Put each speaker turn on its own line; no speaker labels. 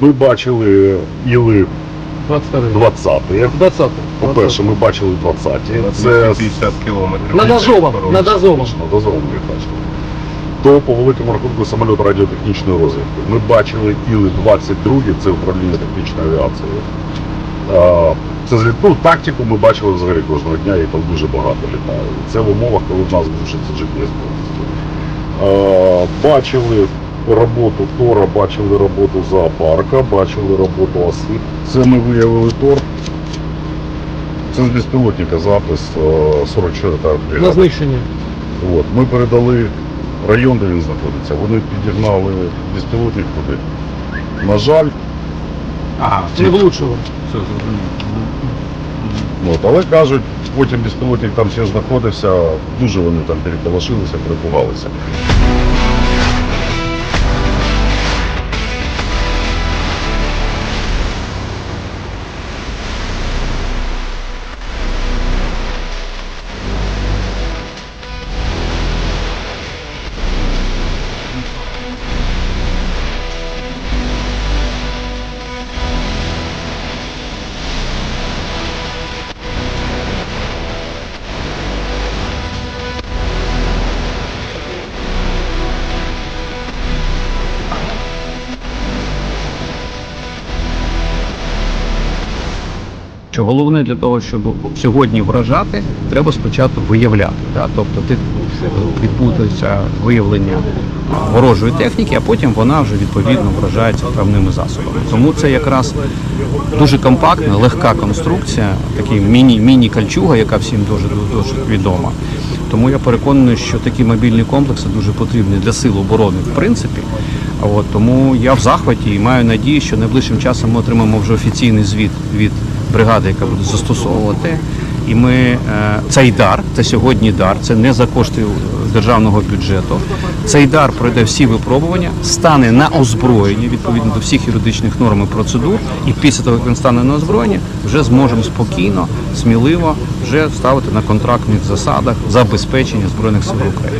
Ми бачили іли
22
20-ті.
20
По-перше, ми бачили 20-ті. Це
50 кілометрів.
Над Азовом, над Азовом.
на дозовому бачили. То по великому рахунку самоліт радіотехнічної розвідки. Ми бачили іли 22 це управління технічної авіації. Це зліт- ну, тактику ми бачили взагалі кожного дня, і там дуже багато літає. Це в умовах, коли в нас глушиться GPS. повністю. Бачили роботу Тора, бачили роботу зоопарка, бачили роботу оси. Це ми виявили Тор. Це з безпілотника запис е, 44
На знищення.
От, ми передали район, де він знаходиться. Вони підігнали безпілотник туди. На жаль,
Ага,
Не влучило.
все зрозуміло.
от, але кажуть, потім безпілотник там ще знаходився, дуже вони там переполошилися, перепугалися.
Що головне для того, щоб сьогодні вражати, треба спочатку виявляти. Да? Тобто ти відбудеться виявлення ворожої техніки, а потім вона вже відповідно вражається певними засобами. Тому це якраз дуже компактна, легка конструкція, такий міні, міні-кальчуга, яка всім дуже дуже відома. Тому я переконаний, що такі мобільні комплекси дуже потрібні для сил оборони, в принципі. От, тому я в захваті і маю надію, що найближчим часом ми отримаємо вже офіційний звіт від бригади, яка буде застосовувати. І ми е, цей дар, це сьогодні дар, це не за кошти е, державного бюджету. Цей дар пройде всі випробування, стане на озброєння відповідно до всіх юридичних норм і процедур. І після того, як він стане на озброєння, вже зможемо спокійно, сміливо вже ставити на контрактних засадах забезпечення збройних сил України.